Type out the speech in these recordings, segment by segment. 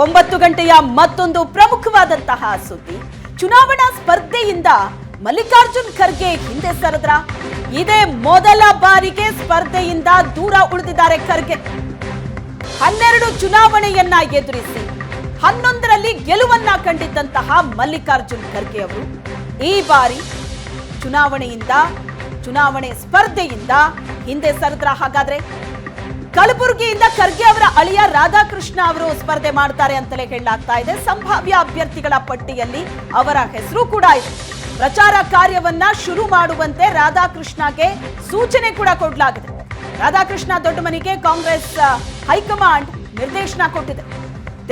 ಒಂಬತ್ತು ಗಂಟೆಯ ಮತ್ತೊಂದು ಪ್ರಮುಖವಾದಂತಹ ಸುದ್ದಿ. ಚುನಾವಣಾ ಸ್ಪರ್ಧೆಯಿಂದ ಮಲ್ಲಿಕಾರ್ಜುನ್ ಖರ್ಗೆ ಹಿಂದೆ ಸರದ್ರ. ಇದೇ ಮೊದಲ ಬಾರಿಗೆ ಸ್ಪರ್ಧೆಯಿಂದ ದೂರ ಉಳಿದಿದ್ದಾರೆ ಖರ್ಗೆ. ಹನ್ನೆರಡು ಚುನಾವಣೆಯನ್ನ ಎದುರಿಸಿ ಹನ್ನೊಂದರಲ್ಲಿ ಗೆಲುವನ್ನ ಕಂಡಿದ್ದಂತಹ ಮಲ್ಲಿಕಾರ್ಜುನ್ ಖರ್ಗೆ ಅವರು. ಈ ಬಾರಿ ಚುನಾವಣೆಯಿಂದ, ಚುನಾವಣೆ ಸ್ಪರ್ಧೆಯಿಂದ ಹಿಂದೆ ಸರದ್ರ. ಹಾಗಾದ್ರೆ ಕಲಬುರಗಿಯಿಂದ ಖರ್ಗೆ ಅವರ ಅಳಿಯ ರಾಧಾಕೃಷ್ಣ ಅವರು ಸ್ಪರ್ಧೆ ಮಾಡ್ತಾರೆ ಅಂತಲೇ ಹೇಳಲಾಗ್ತಾ ಇದೆ. ಸಂಭಾವ್ಯ ಅಭ್ಯರ್ಥಿಗಳ ಪಟ್ಟಿಯಲ್ಲಿ ಅವರ ಹೆಸರು ಕೂಡ ಇದೆ. ಪ್ರಚಾರ ಕಾರ್ಯವನ್ನ ಶುರು ಮಾಡುವಂತೆ ರಾಧಾಕೃಷ್ಣಗೆ ಸೂಚನೆ ಕೂಡ ಕೊಡಲಾಗಿದೆ. ರಾಧಾಕೃಷ್ಣ ದೊಡ್ಡಮನಿಗೆ ಕಾಂಗ್ರೆಸ್ ಹೈಕಮಾಂಡ್ ನಿರ್ದೇಶನ ಕೊಟ್ಟಿದೆ.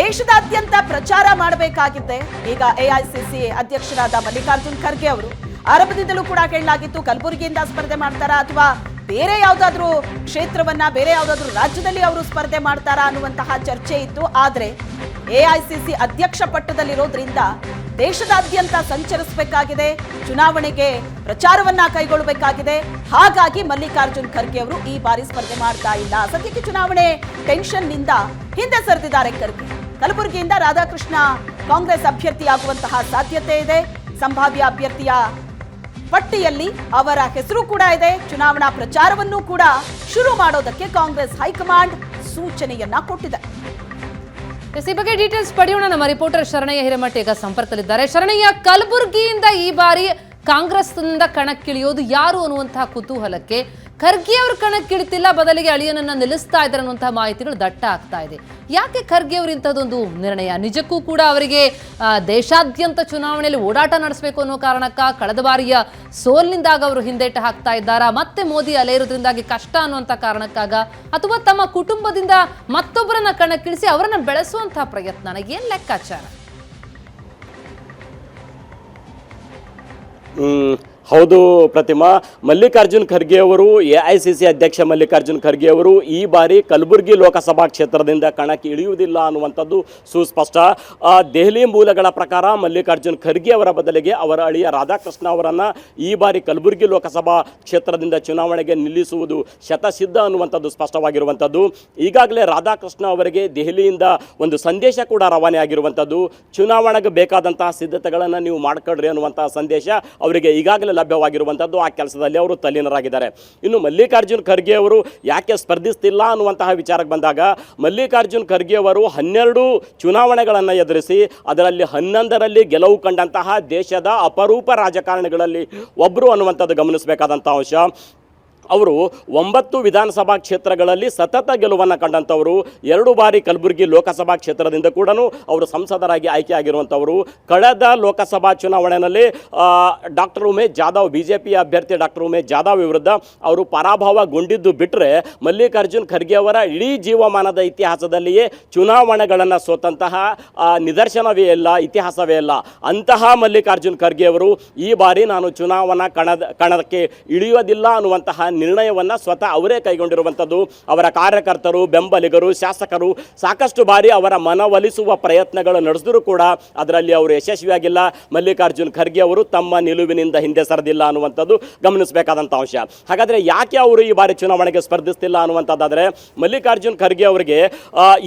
ದೇಶದಾದ್ಯಂತ ಪ್ರಚಾರ ಮಾಡಬೇಕಾಗಿದ್ದೆ ಈಗ ಎಐಸಿಸಿ ಅಧ್ಯಕ್ಷರಾದ ಮಲ್ಲಿಕಾರ್ಜುನ್ ಖರ್ಗೆ ಅವರು ಆರಂಭದಿಂದಲೂ ಕೂಡ ಕೇಳಲಾಗಿತ್ತು ಕಲಬುರಗಿಯಿಂದ ಸ್ಪರ್ಧೆ ಮಾಡ್ತಾರಾ ಅಥವಾ ಬೇರೆ ಯಾವುದಾದ್ರೂ ಕ್ಷೇತ್ರವನ್ನ, ಬೇರೆ ಯಾವುದಾದ್ರೂ ರಾಜ್ಯದಲ್ಲಿ ಅವರು ಸ್ಪರ್ಧೆ ಮಾಡ್ತಾರಾ ಅನ್ನುವಂತಹ ಚರ್ಚೆ ಇತ್ತು. ಆದ್ರೆ ಎಐಸಿಸಿ ಅಧ್ಯಕ್ಷ ಪಟ್ಟದಲ್ಲಿರೋದ್ರಿಂದ ದೇಶದಾದ್ಯಂತ ಸಂಚರಿಸಬೇಕಾಗಿದೆ, ಚುನಾವಣೆಗೆ ಪ್ರಚಾರವನ್ನ ಕೈಗೊಳ್ಳಬೇಕಾಗಿದೆ ಹಾಗಾಗಿ ಮಲ್ಲಿಕಾರ್ಜುನ್ ಖರ್ಗೆ ಅವರು ಈ ಬಾರಿ ಸ್ಪರ್ಧೆ ಮಾಡ್ತಾ ಇಲ್ಲ. ಸದ್ಯಕ್ಕೆ ಚುನಾವಣೆ ಟೆನ್ಷನ್ನಿಂದ ಹಿಂದೆ ಸರಿದಿದ್ದಾರೆ ಖರ್ಗೆ. ಕಲಬುರಗಿಯಿಂದ ರಾಧಾಕೃಷ್ಣ ಕಾಂಗ್ರೆಸ್ ಅಭ್ಯರ್ಥಿಯಾಗುವಂತಹ ಸಾಧ್ಯತೆ ಇದೆ. ಸಂಭಾವ್ಯ ಅಭ್ಯರ್ಥಿಯ ಪಟ್ಟಿಯಲ್ಲಿ ಅವರ ಹೆಸರು ಕೂಡ ಇದೆ. ಚುನಾವಣಾ ಪ್ರಚಾರವನ್ನು ಕೂಡ ಶುರು ಮಾಡೋದಕ್ಕೆ ಕಾಂಗ್ರೆಸ್ ಹೈಕಮಾಂಡ್ ಸೂಚನೆಯನ್ನ ಕೊಟ್ಟಿದೆ. ಈ ಬಗ್ಗೆ ಡೀಟೇಲ್ಸ್ ಪಡೆಯೋಣ. ನಮ್ಮ ರಿಪೋರ್ಟರ್ ಶರಣಯ್ಯ ಹಿರೇಮಠ ಈಗ ಸಂಪರ್ಕದಲ್ಲಿದ್ದಾರೆ. ಶರಣಯ್ಯ, ಕಲಬುರಗಿಯಿಂದ ಈ ಬಾರಿ ಕಾಂಗ್ರೆಸ್ನಿಂದ ಕಣಕ್ಕಿಳಿಯೋದು ಯಾರು ಅನ್ನುವಂತಹ ಕುತೂಹಲಕ್ಕೆ ಖರ್ಗೆ ಅವರು ಕಣಕ್ಕಿಳಿತಿಲ್ಲ, ಬದಲಿಗೆ ಅಳಿಯನನ್ನ ನಿಲ್ಲಿಸ್ತಾ ಇದ್ದಾರೆ ಅನ್ನುವಂತಹ ಮಾಹಿತಿಗಳು ದಟ್ಟ ಆಗ್ತಾ ಇದೆ. ಯಾಕೆ ಖರ್ಗೆ ಅವರು ಇಂಥದ್ದೊಂದು ನಿರ್ಣಯ? ನಿಜಕ್ಕೂ ಕೂಡ ಅವರಿಗೆ ದೇಶಾದ್ಯಂತ ಚುನಾವಣೆಯಲ್ಲಿ ಓಡಾಟ ನಡೆಸಬೇಕು ಅನ್ನೋ ಕಾರಣಕ್ಕ ಕಳೆದ ಬಾರಿಯ ಸೋಲ್ನಿಂದಾಗ ಅವರು ಹಿಂದೇಟು ಹಾಕ್ತಾ ಇದ್ದಾರಾ? ಮತ್ತೆ ಮೋದಿ ಅಲೆ ಇರೋದ್ರಿಂದಾಗಿ ಕಷ್ಟ ಅನ್ನುವಂಥ ಕಾರಣಕ್ಕಾಗ ಅಥವಾ ತಮ್ಮ ಕುಟುಂಬದಿಂದ ಮತ್ತೊಬ್ಬರನ್ನ ಕಣಕ್ಕಿಳಿಸಿ ಅವರನ್ನ ಬೆಳೆಸುವಂತಹ ಪ್ರಯತ್ನನ? ಏನು ಲೆಕ್ಕಾಚಾರ? 嗯 ಹೌದು ಪ್ರತಿಮಾ. ಮಲ್ಲಿಕಾರ್ಜುನ್ ಖರ್ಗೆ ಅವರು, ಎ ಐ ಸಿ ಸಿ ಅಧ್ಯಕ್ಷ ಮಲ್ಲಿಕಾರ್ಜುನ್ ಖರ್ಗೆ ಅವರು ಈ ಬಾರಿ ಕಲಬುರಗಿ ಲೋಕಸಭಾ ಕ್ಷೇತ್ರದಿಂದ ಕಣಕ್ಕೆ ಇಳಿಯುವುದಿಲ್ಲ ಅನ್ನುವಂಥದ್ದು ಸುಸ್ಪಷ್ಟ. ದೆಹಲಿ ಮೂಲಗಳ ಪ್ರಕಾರ ಮಲ್ಲಿಕಾರ್ಜುನ್ ಖರ್ಗೆ ಅವರ ಬದಲಿಗೆ ಅವರ ಅಳಿಯ ರಾಧಾಕೃಷ್ಣ ಅವರನ್ನು ಈ ಬಾರಿ ಕಲಬುರಗಿ ಲೋಕಸಭಾ ಕ್ಷೇತ್ರದಿಂದ ಚುನಾವಣೆಗೆ ನಿಲ್ಲಿಸುವುದು ಶತಸಿದ್ಧ ಅನ್ನುವಂಥದ್ದು ಸ್ಪಷ್ಟವಾಗಿರುವಂಥದ್ದು. ಈಗಾಗಲೇ ರಾಧಾಕೃಷ್ಣ ಅವರಿಗೆ ದೆಹಲಿಯಿಂದ ಒಂದು ಸಂದೇಶ ಕೂಡ ರವಾನೆ ಆಗಿರುವಂಥದ್ದು. ಚುನಾವಣೆಗೆ ಬೇಕಾದಂತಹ ಸಿದ್ಧತೆಗಳನ್ನು ನೀವು ಮಾಡ್ಕೊಳ್ರಿ ಅನ್ನುವಂತಹ ಸಂದೇಶ ಅವರಿಗೆ ಈಗಾಗಲೇ ಲಭ್ಯವಾಗಿರುವಂಥದ್ದು ಆ ಕೆಲಸದಲ್ಲಿ ಅವರು ತಲ್ಲೀನರಾಗಿದ್ದಾರೆ. ಇನ್ನು ಮಲ್ಲಿಕಾರ್ಜುನ್ ಖರ್ಗೆ ಅವರು ಯಾಕೆ ಸ್ಪರ್ಧಿಸ್ತಿಲ್ಲ ಅನ್ನುವಂತಹ ವಿಚಾರಕ್ಕೆ ಬಂದಾಗ, ಮಲ್ಲಿಕಾರ್ಜುನ್ ಖರ್ಗೆ ಅವರು ಹನ್ನೆರಡು ಚುನಾವಣೆಗಳನ್ನು ಎದುರಿಸಿ, ಅದರಲ್ಲಿ ಹನ್ನೊಂದರಲ್ಲಿ ಗೆಲುವು ಕಂಡಂತಹ ದೇಶದ ಅಪರೂಪ ರಾಜಕಾರಣಿಗಳಲ್ಲಿ ಒಬ್ಬರು ಅನ್ನುವಂಥದ್ದು ಗಮನಿಸಬೇಕಾದಂಥ ಅಂಶ. ಅವರು ಒಂಬತ್ತು ವಿಧಾನಸಭಾ ಕ್ಷೇತ್ರಗಳಲ್ಲಿ ಸತತ ಗೆಲುವನ್ನು ಕಂಡಂಥವರು, ಎರಡು ಬಾರಿ ಕಲಬುರಗಿ ಲೋಕಸಭಾ ಕ್ಷೇತ್ರದಿಂದ ಕೂಡ ಅವರು ಸಂಸದರಾಗಿ ಆಯ್ಕೆಯಾಗಿರುವಂಥವರು. ಕಳೆದ ಲೋಕಸಭಾ ಚುನಾವಣೆಯಲ್ಲಿ ಡಾಕ್ಟರ್ ಉಮೇಶ್ ಜಾಧವ್ ಬಿ ಅಭ್ಯರ್ಥಿ ಡಾಕ್ಟರ್ ಉಮೇಶ್ ಜಾಧವ್ ವಿರುದ್ಧ ಅವರು ಪರಾಭವಗೊಂಡಿದ್ದು ಬಿಟ್ಟರೆ ಮಲ್ಲಿಕಾರ್ಜುನ್ ಖರ್ಗೆ ಅವರ ಇಡೀ ಜೀವಮಾನದ ಇತಿಹಾಸದಲ್ಲಿಯೇ ಚುನಾವಣೆಗಳನ್ನು ಸೋತಂತಹ ನಿದರ್ಶನವೇ ಇಲ್ಲ, ಇತಿಹಾಸವೇ ಇಲ್ಲ. ಅಂತಹ ಮಲ್ಲಿಕಾರ್ಜುನ್ ಖರ್ಗೆ ಅವರು ಈ ಬಾರಿ ನಾನು ಚುನಾವಣಾ ಕಣದ, ಕಣಕ್ಕೆ ಇಳಿಯೋದಿಲ್ಲ ಅನ್ನುವಂತಹ ನಿರ್ಣಯವನ್ನು ಸ್ವತಃ ಅವರೇ ಕೈಗೊಂಡಿರುವಂಥದ್ದು. ಅವರ ಕಾರ್ಯಕರ್ತರು, ಬೆಂಬಲಿಗರು, ಶಾಸಕರು ಸಾಕಷ್ಟು ಬಾರಿ ಅವರ ಮನವೊಲಿಸುವ ಪ್ರಯತ್ನಗಳು ನಡೆಸಿದ್ರು ಕೂಡ ಅದರಲ್ಲಿ ಅವರು ಯಶಸ್ವಿಯಾಗಿಲ್ಲ. ಮಲ್ಲಿಕಾರ್ಜುನ್ ಖರ್ಗೆ ಅವರು ತಮ್ಮ ನಿಲುವಿನಿಂದ ಹಿಂದೆ ಸರಿದಿಲ್ಲ ಅನ್ನುವಂಥದ್ದು ಗಮನಿಸಬೇಕಾದಂಥ ಅಂಶ. ಹಾಗಾದರೆ ಯಾಕೆ ಅವರು ಈ ಬಾರಿ ಚುನಾವಣೆಗೆ ಸ್ಪರ್ಧಿಸ್ತಿಲ್ಲ ಅನ್ನುವಂಥದ್ದಾದರೆ, ಮಲ್ಲಿಕಾರ್ಜುನ್ ಖರ್ಗೆ ಅವರಿಗೆ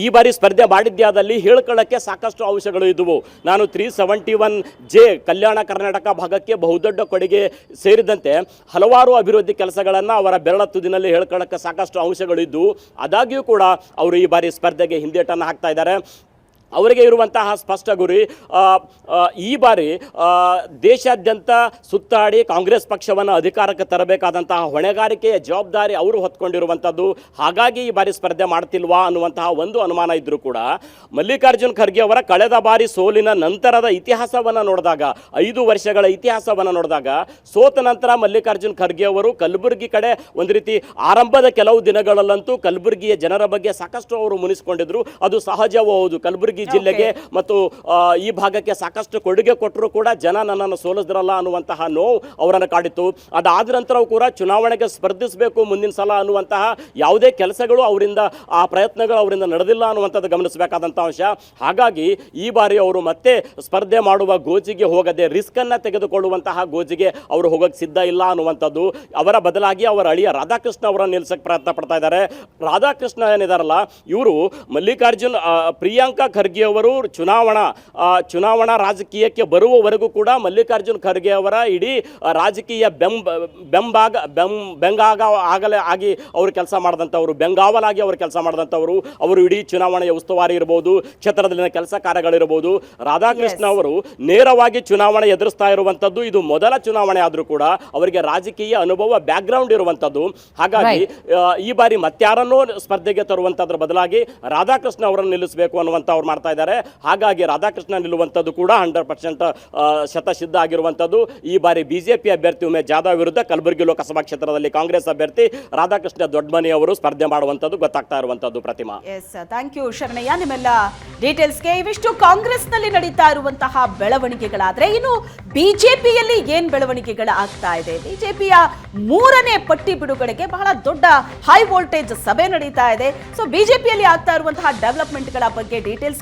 ಈ ಬಾರಿ ಸ್ಪರ್ಧೆ ಮಾಡಿದ್ಯಾದಲ್ಲಿ ಹೇಳ್ಕೊಳ್ಳೋಕ್ಕೆ ಸಾಕಷ್ಟು ಅಂಶಗಳು ಇದ್ದವು. ನಾನು three seventy one J Kalyana Karnataka ಭಾಗಕ್ಕೆ ಬಹುದೊಡ್ಡ ಕೊಡುಗೆ ಸೇರಿದಂತೆ ಹಲವಾರು ಅಭಿವೃದ್ಧಿ ಕೆಲಸಗಳನ್ನು ಅವರ ಬೆರಳ ತುದಿನಲ್ಲಿ ಹೇಳ್ಕೊಳ್ಳೋಕ್ಕೆ ಸಾಕಷ್ಟು ಅಂಶಗಳಿದ್ದು ಆದಾಗ್ಯೂ ಕೂಡ ಅವರು ಈ ಬಾರಿ ಸ್ಪರ್ಧೆಗೆ ಹಿಂದೇಟನ್ನು ಹಾಕ್ತಾ ಇದ್ದಾರೆ. ಅವರಿಗೆ ಇರುವಂತಹ ಸ್ಪಷ್ಟ ಗುರಿ ಈ ಬಾರಿ ದೇಶಾದ್ಯಂತ ಸುತ್ತಾಡಿ ಕಾಂಗ್ರೆಸ್ ಪಕ್ಷವನ್ನು ಅಧಿಕಾರಕ್ಕೆ ತರಬೇಕಾದಂತಹ ಹೊಣೆಗಾರಿಕೆಯ ಜವಾಬ್ದಾರಿ ಅವರು ಹೊತ್ಕೊಂಡಿರುವಂಥದ್ದು ಹಾಗಾಗಿ ಈ ಬಾರಿ ಸ್ಪರ್ಧೆ ಮಾಡ್ತಿಲ್ವಾ ಅನ್ನುವಂತಹ ಒಂದು ಅನುಮಾನ ಇದ್ದರೂ ಕೂಡ, ಮಲ್ಲಿಕಾರ್ಜುನ್ ಖರ್ಗೆ ಅವರ ಕಳೆದ ಬಾರಿ ಸೋಲಿನ ನಂತರದ ಇತಿಹಾಸವನ್ನು ನೋಡಿದಾಗ, ಐದು ವರ್ಷಗಳ ಇತಿಹಾಸವನ್ನು ನೋಡಿದಾಗ, ಸೋತ ನಂತರ ಮಲ್ಲಿಕಾರ್ಜುನ್ ಖರ್ಗೆ ಅವರು ಕಲಬುರಗಿ ಕಡೆ ಒಂದು ರೀತಿ ಆರಂಭದ ಕೆಲವು ದಿನಗಳಲ್ಲಂತೂ ಕಲಬುರಗಿಯ ಜನರ ಬಗ್ಗೆ ಸಾಕಷ್ಟು ಅವರು ಮುನಿಸಿಕೊಂಡಿದ್ರು. ಅದು ಸಹಜವೂ ಹೌದು ಕಲಬುರಗಿ ಜಿಲ್ಲೆಗೆ ಮತ್ತು ಈ ಭಾಗಕ್ಕೆ ಸಾಕಷ್ಟು ಕೊಡುಗೆ ಕೊಟ್ಟರು ಕೂಡ ಜನ ನನ್ನನ್ನು ಸೋಲಿಸಿದ್ರಲ್ಲ ಅನ್ನುವಂತಹ ನೋವು ಅವರನ್ನು ಕಾಡಿತ್ತು. ಅದಾದ ನಂತರವೂ ಕೂಡ ಚುನಾವಣೆಗೆ ಸ್ಪರ್ಧಿಸಬೇಕು ಮುಂದಿನ ಸಲ ಅನ್ನುವಂತಹ ಯಾವುದೇ ಕೆಲಸಗಳು ಅವರಿಂದ ಆ ಪ್ರಯತ್ನಗಳು ಅವರಿಂದ ನಡೆದಿಲ್ಲ ಅನ್ನುವಂಥದ್ದು ಗಮನಿಸಬೇಕಾದಂಥ ಅಂಶ. ಹಾಗಾಗಿ ಈ ಬಾರಿ ಅವರು ಮತ್ತೆ ಸ್ಪರ್ಧೆ ಮಾಡುವ ಗೋಜಿಗೆ ಹೋಗದೆ ರಿಸ್ಕನ್ನು ತೆಗೆದುಕೊಳ್ಳುವಂತಹ ಗೋಜಿಗೆ ಅವರು ಹೋಗಕ್ಕೆ ಸಿದ್ಧ ಇಲ್ಲ ಅನ್ನುವಂಥದ್ದು. ಅವರ ಬದಲಾಗಿ ಅವರ ಅಳಿಯ ರಾಧಾಕೃಷ್ಣ ಅವರನ್ನು ನಿಲ್ಲಿಸಕ್ಕೆ ಪ್ರಯತ್ನ ಪಡ್ತಾ ಇದ್ದಾರೆ. ರಾಧಾಕೃಷ್ಣ ಏನಿದಾರಲ್ಲ ಇವರು ಮಲ್ಲಿಕಾರ್ಜುನ್ ಪ್ರಿಯಾಂಕಾ ಖರ್ಗೆ ಖರ್ಗೆ ಅವರು ಚುನಾವಣಾ ಚುನಾವಣಾ ರಾಜಕೀಯಕ್ಕೆ ಬರುವವರೆಗೂ ಕೂಡ ಮಲ್ಲಿಕಾರ್ಜುನ್ ಖರ್ಗೆ ಅವರ ಇಡೀ ರಾಜಕೀಯ ಬೆಂಬ ಬೆಂಬಾಗ ಬೆಂ ಬೆಂಗಾಗ ಆಗಲೇ ಆಗಿ ಅವರು ಕೆಲಸ ಮಾಡಿದಂಥವ್ರು ಬೆಂಗಾವಲಾಗಿ ಅವರು ಕೆಲಸ ಮಾಡಿದಂಥವರು ಅವರು ಇಡೀ ಚುನಾವಣೆಯ ಉಸ್ತುವಾರಿ ಇರಬಹುದು ಕ್ಷೇತ್ರದಲ್ಲಿನ ಕೆಲಸ ಕಾರ್ಯಗಳಿರ್ಬೋದು. ರಾಧಾಕೃಷ್ಣ ಅವರು ನೇರವಾಗಿ ಚುನಾವಣೆ ಎದುರಿಸ್ತಾ ಇರುವಂಥದ್ದು ಇದು ಮೊದಲ ಚುನಾವಣೆ ಆದರೂ ಕೂಡ ಅವರಿಗೆ ರಾಜಕೀಯ ಅನುಭವ ಬ್ಯಾಕ್ಗ್ರೌಂಡ್ ಇರುವಂಥದ್ದು. ಹಾಗಾಗಿ ಈ ಬಾರಿ ಮತ್ಯಾರನ್ನೂ ಸ್ಪರ್ಧೆಗೆ ತರುವಂಥದ್ರ ಬದಲಾಗಿ ರಾಧಾಕೃಷ್ಣ ಅವರನ್ನು ನಿಲ್ಲಿಸಬೇಕು ಅನ್ನುವಂಥ ಅವ್ರು ಮಾಡ್ತಾ ಇದ್ದಾರೆ. ಹಾಗಾಗಿ ರಾಧಾಕೃಷ್ಣ ನಿಲ್ಲುವಂಥದ್ದು ಕೂಡ ಹಂಡ್ರೆಡ್ ಪರ್ಸೆಂಟ್ ಶತಸಿದ್ಧ ಆಗಿರುವಂಥದ್ದು. ಈ ಬಾರಿ ಬಿಜೆಪಿ ಅಭ್ಯರ್ಥಿ ಉಮೇಶ್ ಜಾಧವ್ ವಿರುದ್ಧ ಕಲಬುರಗಿ ಲೋಕಸಭಾ ಕ್ಷೇತ್ರದಲ್ಲಿ ಕಾಂಗ್ರೆಸ್ ಅಭ್ಯರ್ಥಿ ರಾಧಾಕೃಷ್ಣ ದೊಡ್ಡಮನಿ ಅವರು ಸ್ಪರ್ಧೆ ಮಾಡುವಂಥದ್ದು ಗೊತ್ತಾಗ್ತಾ ಇರುವಂಥದ್ದು Pratima. Yes thank you Sharanayya. ನಿಮ್ಮೆಲ್ಲ ಡೀಟೇಲ್ಸ್ಗೆ ಇವಿಷ್ಟು ಕಾಂಗ್ರೆಸ್ನಲ್ಲಿ ನಡೀತಾ ಇರುವಂತಹ ಬೆಳವಣಿಗೆಗಳಾದರೆ ಇನ್ನು ಬಿಜೆಪಿಯಲ್ಲಿ ಏನ್ ಬೆಳವಣಿಗೆಗಳು ಆಗ್ತಾ ಇದೆ ಬಿಜೆಪಿಯ ಮೂರನೇ ಪಟ್ಟಿ ಬಿಡುಗಡೆಗೆ ಬಹಳ ದೊಡ್ಡ ಹೈ ವೋಲ್ಟೇಜ್ ಸಭೆ ನಡೀತಾ ಇದೆ. ಸೊ ಬಿಜೆಪಿಯಲ್ಲಿ ಆಗ್ತಾ ಇರುವಂತಹ ಡೆವಲಪ್ಮೆಂಟ್ಗಳ ಬಗ್ಗೆ ಡೀಟೇಲ್ಸ್